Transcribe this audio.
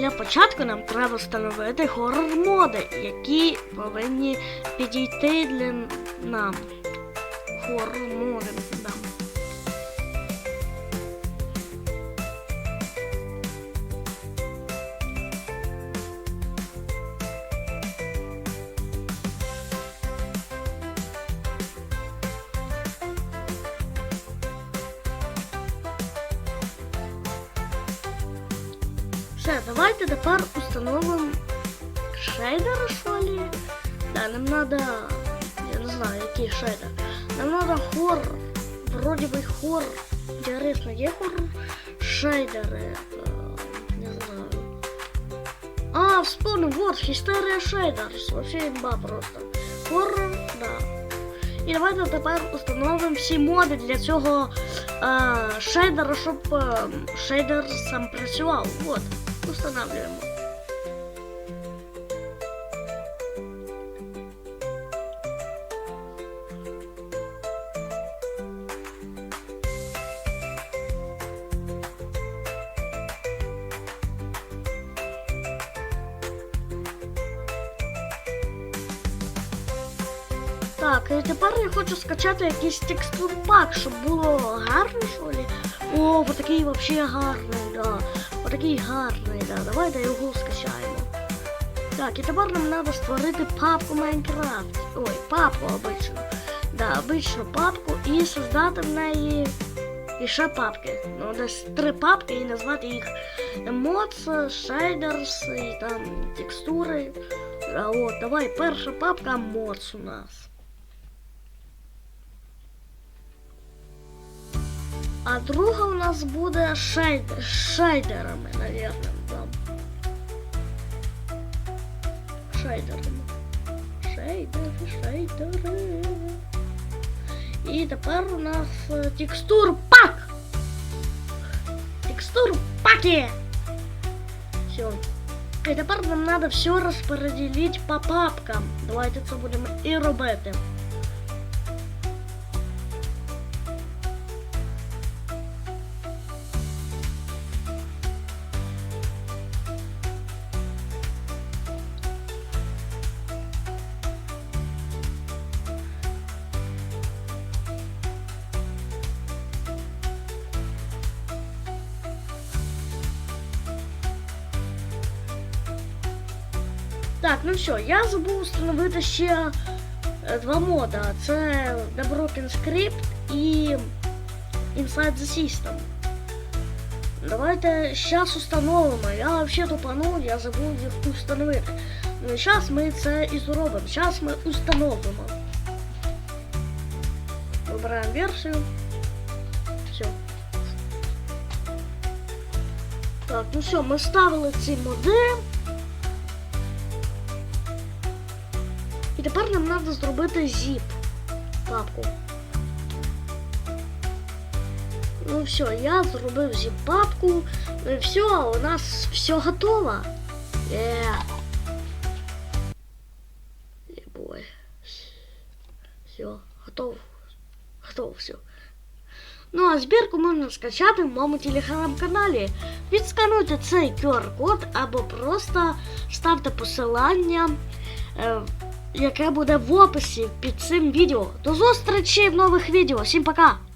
для початку нам треба встановити хоррор моди, які повинні підійти для нам. Хоррор моди нам. Все, давайте тепер установимо шейдер, що ли? Да, нам надо, я не знаю, який шейдер. Нам надо хоррор. Вроде бы хоррор. Интересно, є хоррор шейдери? Е, Не знаю. А, вспомнил, вот, Hysteria Shaders. Вообще имба просто. Хоррор, да. І давайте тепер установимо всі моди для цього е, шейдера, щоб е, шейдер сам працював. Вот, устанавливаємо. Так, і тепер я хочу скачати якийсь текстур пак, щоб було гарно, що ли. О, отакий вообще гарний, да. Отакий гарний, да. Давайте його скачаємо. Так, і тепер нам треба створити папку Майнкрафт. Ой, папку обичну. Да, обичну папку і создати в неї і ще папки. Ну, десь три папки і назвати їх Mods, Shaders і там текстури. А от, давай, перша папка Mods у нас. А друга у нас буде шейд... шейдерами, наверное, там. Шейдерами. Шейдери, шейдери. І тепер у нас е, текстур пак. Текстур паки. Все. І тепер нам треба все розподілити по папкам. Давайте це будемо і робити. Так, ну все, я забув встановити ще е, два мода. Це The Broken Script і Inside the System. Давайте зараз установимо. Я вообще тупанув, я забув їх установити. Ну, зараз ми це і зробимо. Зараз ми установимо. Вибираємо версію. Все. Так, ну все, ми ставили ці моди. І тепер нам треба зробити zip папку. Ну все, я зробив zip папку. Ну і все, у нас все готово. Е. Ебой. Все, готов. Готово все. Ну а збірку можна скачати в моєму телеграм-каналі. Відскануйте цей QR-код або просто ставте посилання. Е, яке буде в описі під цим відео. До зустрічі в нових відео. Всім пока!